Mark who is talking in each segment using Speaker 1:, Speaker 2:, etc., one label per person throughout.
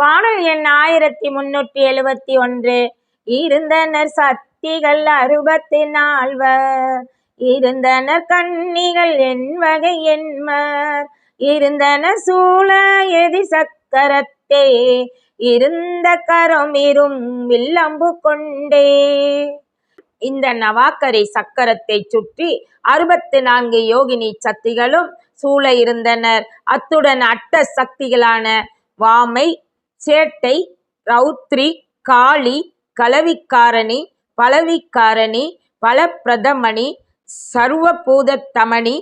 Speaker 1: பாடல் எண் ஆயிரத்தி முன்னூற்றி எழுவத்தி ஒன்று. இருந்தனர் சக்திகள் அறுபத்தி நால்வர். இருந்தனர் கன்னிகள் என் வகை என்மர் இருந்தனர் சூழ எதி சக்கரத்தே. இருந்த கரம் இரும் வில்லம்பு கொண்டே. இந்த நவாக்கரை சக்கரத்தை சுற்றி அறுபத்து நான்கு யோகினி சக்திகளும் சூழ இருந்தனர். அத்துடன் அட்ட சக்திகளான வாமை சேட்டை ரௌத்ரி காளி கலவிக்காரணி பலவிக்காரணி பலப்பிரதமணி சர்வபூதத்தமணி.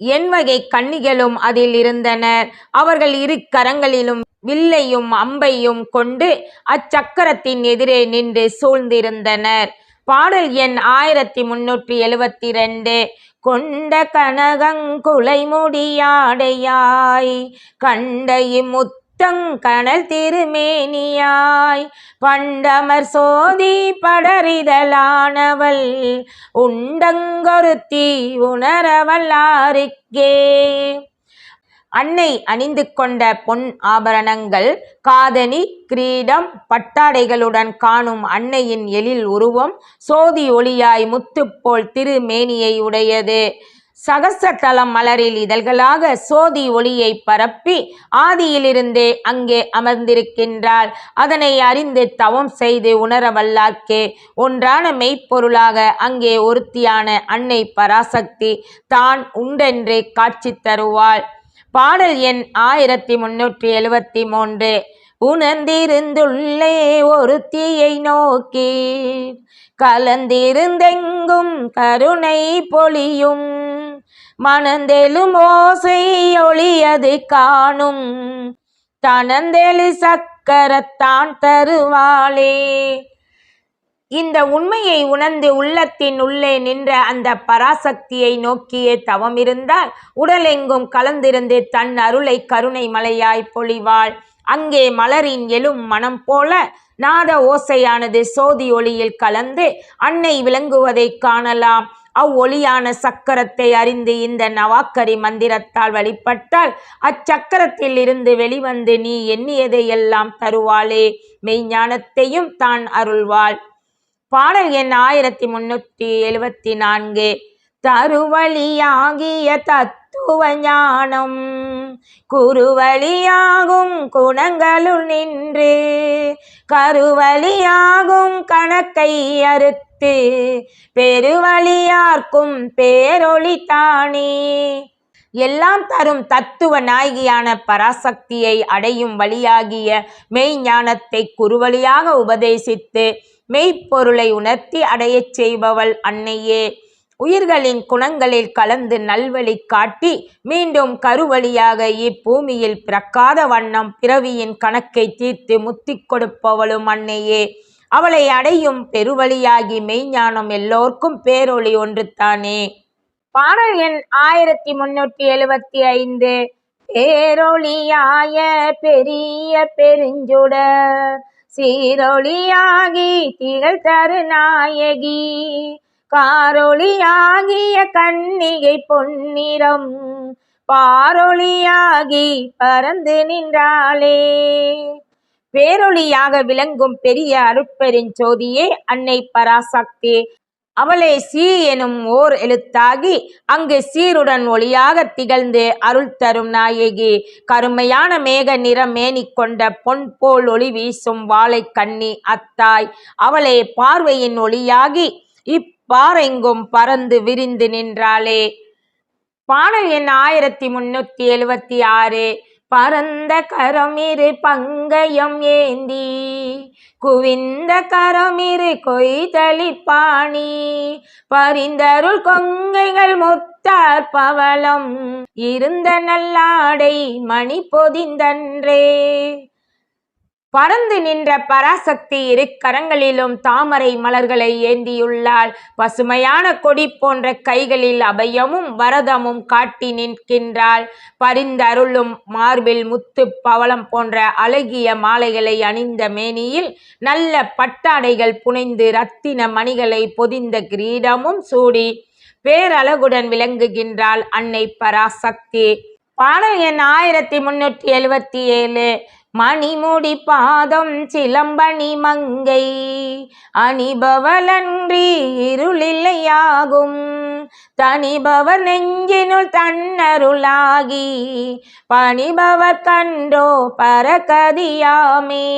Speaker 1: என்வகை கன்னிகளும் அதில் இருந்தனர். அவர்கள் இரு கரங்களிலும் வில்லையும் அம்பையும் கொண்டு அச்சக்கரத்தின் எதிரே நின்று சூழ்ந்திருந்தனர். பாடல் எண் ஆயிரத்தி முன்னூற்றி எழுவத்தி ரெண்டு கொண்ட கனகங்குலை முடியாடையாய் கண்ட இம்முத்தங்கணல் திருமேனியாய் பண்டமர் சோதி படறிதலானவள் உண்டங்கொருத்தி உணரவல்லாருக்கே அன்னை அணிந்து கொண்ட பொன் ஆபரணங்கள் காதணி கிரீடம் பட்டாடைகளுடன் காணும் அன்னையின் எழில் உருவம் சோதி ஒளியாய் முத்துப்போல் திருமேனியை உடையது. சகசத்தலம் மலரில் இதழ்களாக சோதி ஒளியை பரப்பி ஆதியிலிருந்தே அங்கே அமர்ந்திருக்கின்றாள் அதனை அறிந்து தவம் செய்து உணரவல்லார்க்கே ஒன்றான மெய்ப்பொருளாக அங்கே ஒருத்தியான அன்னை பராசக்தி தான் உண்டென்று காட்சி தருவாள். பாடல் எண் ஆயிரத்தி முன்னூற்றி எழுவத்தி மூன்று உணர்ந்திருந்துள்ளே ஒருத்தியை நோக்கி கலந்திருந்தெங்கும் கருணை பொழியும் மணந்தெழும் ஓசை ஒளியது காணும். தனந்தெழு சக்கரத்தான் தருவாளே. இந்த உண்மையை உணர்ந்து உள்ளத்தின் உள்ளே நின்ற அந்த பராசக்தியை நோக்கியே தவம் இருந்தால் உடலெங்கும் கலந்திருந்து தன் அருளை கருணை மலையாய் பொழிவாள். அங்கே மலரின் எழும் மனம் போல நாத ஓசையானது சோதி ஒளியில் கலந்து அன்னை விளங்குவதைக் காணலாம். அவ்வொளியான சக்கரத்தை அறிந்து இந்த நவாக்கரி மந்திரத்தால் வழிபட்டால் அச்சக்கரத்தில் இருந்து வெளிவந்து நீ எண்ணியதை எல்லாம் தருவாளே. மெய்ஞானத்தையும் தான் அருள்வாள். பாடல் எண் ஆயிரத்தி முன்னூற்றி எழுபத்தி நான்கு. தருவழியாகிய தத்துவ ஞானம் குருவழியாகும் குணங்களுள் நின்று கருவழியாகும் கணக்கை அறுத்து பெருவழியார்க்கும் பேரொளி தானே. எல்லாம் தரும் தத்துவ நாயகியான பராசக்தியை அடையும் வழியாகிய மெய்ஞானத்தை குறுவழியாக உபதேசித்து மெய்ப்பொருளை உணர்த்தி அடையச் செய்பவள் அன்னையே. உயிர்களின் குணங்களில் கலந்து நல்வழி காட்டி மீண்டும் கருவழியாக இப்பூமியில் பிறக்காத வண்ணம் பிறவியின் கணக்கை தீர்த்து முத்திக் கொடுப்பவளும் அன்னையே. அவளை அடையும் பெருவழியாகி மெய்ஞானம் எல்லோர்க்கும் பேரொளி ஒன்றுத்தானே பாடல் எண் ஆயிரத்தி முன்னூற்றி எழுபத்தி ஐந்து. பேரொளியாய பெரிய பெருஞ்சுடர் சீரொளியாகி திகழ் தருநாயகி காரொளியாகிய கண்ணிகை பொன்னிறம் பாரொளியாகி பறந்து நின்றாளே. பேரொளியாக விளங்கும் பெரிய அருட்பெருஞ்சோதியே அன்னை பராசக்தி. அவளே சீ எனும் ஓர் எழுத்தாகி அங்கு சீருடன் ஒளியாக திகழ்ந்து அருள் தரும் நாயகி. கருமையான மேக நிற மேனி கொண்ட பொன் போல் ஒளி வீசும் வாழை கண்ணி அத்தாய். அவளே பார்வையின் ஒளியாகி இப்பாரெங்கும் பறந்து விரிந்து நின்றாளே. பாடல் எண் ஆயிரத்தி முன்னூத்தி எழுவத்தி ஆறு. பரந்த கரமிரு பங்கயம் ஏந்தி குவிந்த கரமிரு கொய்தளிப்பாணி பரிந்தருள் கொங்கைகள் முத்தார் பவளம் இருந்த நல்லாடை மணி பொதிந்தன்றே. பறந்து நின்ற பராசக்தி இரு கரங்களிலும் தாமரை மலர்களை ஏந்தியுள்ளாள். பசுமையான கொடி போன்ற கைகளில் அபயமும் வரதமும் காட்டி நிற்கின்றாள். பரிந்தருளும் மார்பில் முத்து பவளம் போன்ற அழகிய மாலைகளை அணிந்த மேனியில் நல்ல பட்டாடைகள் புனைந்து ரத்தின மணிகளை பொதிந்த கிரீடமும் சூடி பேரழகுடன் விளங்குகின்றாள் அன்னை பராசக்தி. பாடல் எண் ஆயிரத்தி முன்னூற்றி எழுவத்தி ஏழு. மணிமுடி பாதம் சிலம்பணி மங்கை அணிபவலன்றி இருளில்லையாகும். தனிபவர் நெஞ்சினுள் தன்னருளாகி பணிபவர் கண்டோ பரகதியாமே.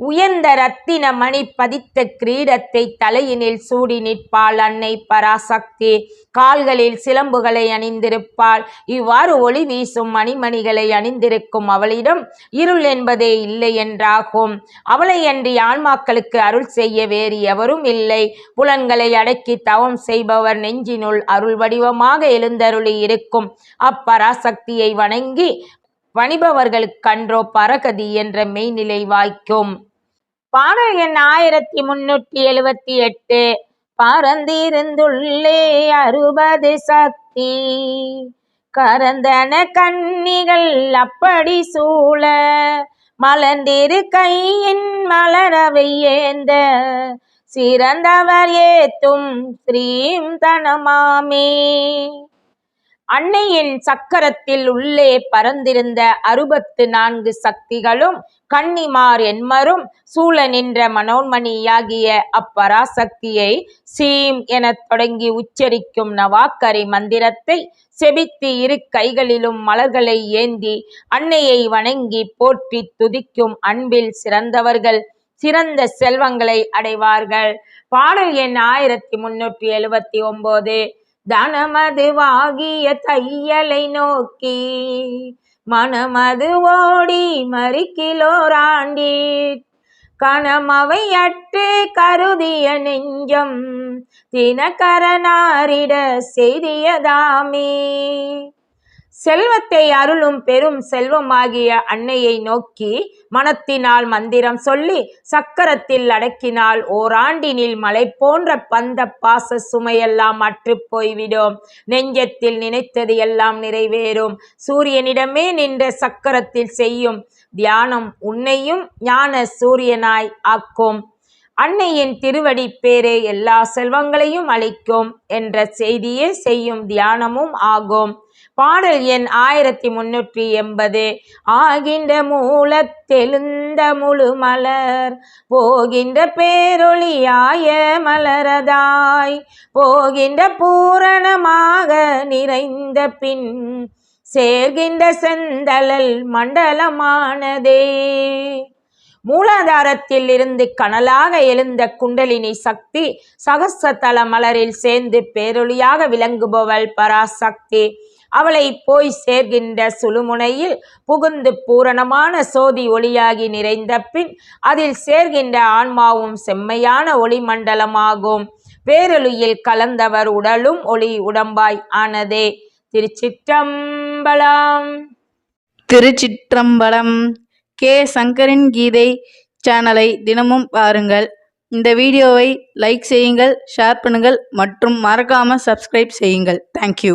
Speaker 1: உயர்ந்த ரத்தின மணி பதித்த கிரீடத்தை தலையினில் சூடி நிற்பாள். அன்னை பராசக்தி கால்களில் சிலம்புகளை அணிந்திருப்பாள். இவ்வாறு ஒளி வீசும் மணிமணிகளை அணிந்திருக்கும் அவளிடம் இருள் என்பதே இல்லை என்றாகும். அவளை அன்றி ஆன்மாக்களுக்கு அருள் செய்ய வேறு எவரும் இல்லை. புலன்களை அடக்கி தவம் செய்பவர் நெஞ்சினுள் அருள் வடிவமாக எழுந்தருளி இருக்கும். அப்பராசக்தியை வணங்கி வணிபவர்களுக்கன்றோ பரகதி என்ற மெய்நிலை வாய்க்கும். பாடல் எண் ஆயிரத்தி முன்னூற்றி எழுவத்தி எட்டு பறந்திருந்துள்ளே அறுபது சக்தி. கரந்தன கன்னிகள் அப்படி சூழ மலர்ந்திரு கையின் மலரவை ஏந்த. சிறந்தவர் ஏத்தும் ஸ்ரீம் தனமாமே. அன்னையின் சக்கரத்தில் உள்ளே பறந்திருந்த அறுபத்து நான்கு சக்திகளும் கன்னிமார் என்மரும் சூழ நின்ற மனோன்மணியாகிய அப்பராசக்தியை சீம் எனத் தொடங்கி உச்சரிக்கும் நவாக்கரை மந்திரத்தை செபித்து இரு கைகளிலும் மலர்களை ஏந்தி அன்னையை வணங்கி போற்றி துதிக்கும் அன்பில் சிறந்தவர்கள் சிறந்த செல்வங்களை அடைவார்கள். பாடல் எண் ஆயிரத்தி முன்னூற்றி எழுபத்தி ஒன்பது தனமது வாகிய தையலை நோக்கி மனமது ஓடி மறிக்கிலோராண்டி கணமவை அற்று கருதிய நெஞ்சம் தினகரனாரிட செய்தியதாமே. செல்வத்தை அருளும் பெரும் செல்வமாகிய அன்னையை நோக்கி மனத்தினால் மந்திரம் சொல்லி சக்கரத்தில் அடக்கினால் ஓராண்டினில் மலை போன்ற பந்த பாச சுமையெல்லாம் அற்று போய்விடும். நெஞ்சத்தில் நினைத்தது எல்லாம் நிறைவேறும். சூரியனிடமே நின்ற சக்கரத்தில் செய்யும் தியானம் உன்னையும் ஞான சூரியனாய் ஆக்கும். அன்னையின் திருவடி பேரே எல்லா செல்வங்களையும் அளிக்கும் என்ற செய்தியே செய்யும் தியானமும் ஆகும். பாடல் எண் ஆயிரத்தி முன்னூற்றி எண்பது. ஆகின்ற மூலத்தெழுந்த முழு மலர் போகின்ற பேரொளியாய மலரதாய் போகின்ற பூரணமாக நிறைந்த பின் சேர்கின்ற செந்தழல் மண்டலமானதே. மூலாதாரத்தில் இருந்து கனலாக எழுந்த குண்டலினி சக்தி சகசத்தல மலரில் சேர்ந்து பேரொளியாக விளங்குபவள் பராசக்தி. அவளை போய் சேர்கின்ற சுழுமுனையில் புகுந்து பூரணமான சோதி ஒளியாகி நிறைந்த பின் அதில் சேர்கின்ற ஆன்மாவும் செம்மையான ஒளி மண்டலமாகும் பேரொளியில் கலந்தவர் உடலும் ஒளி உடம்பாய் ஆனதே. திருச்சிற்றம்பலம்.
Speaker 2: திருச்சிற்றம்பலம். கே. சங்கரின் கீதை சேனலை தினமும் பாருங்கள். இந்த வீடியோவை லைக் செய்யுங்கள் ஷேர் பண்ணுங்கள் மற்றும் மறக்காமல் சப்ஸ்கிரைப் செய்யுங்கள். தேங்க்யூ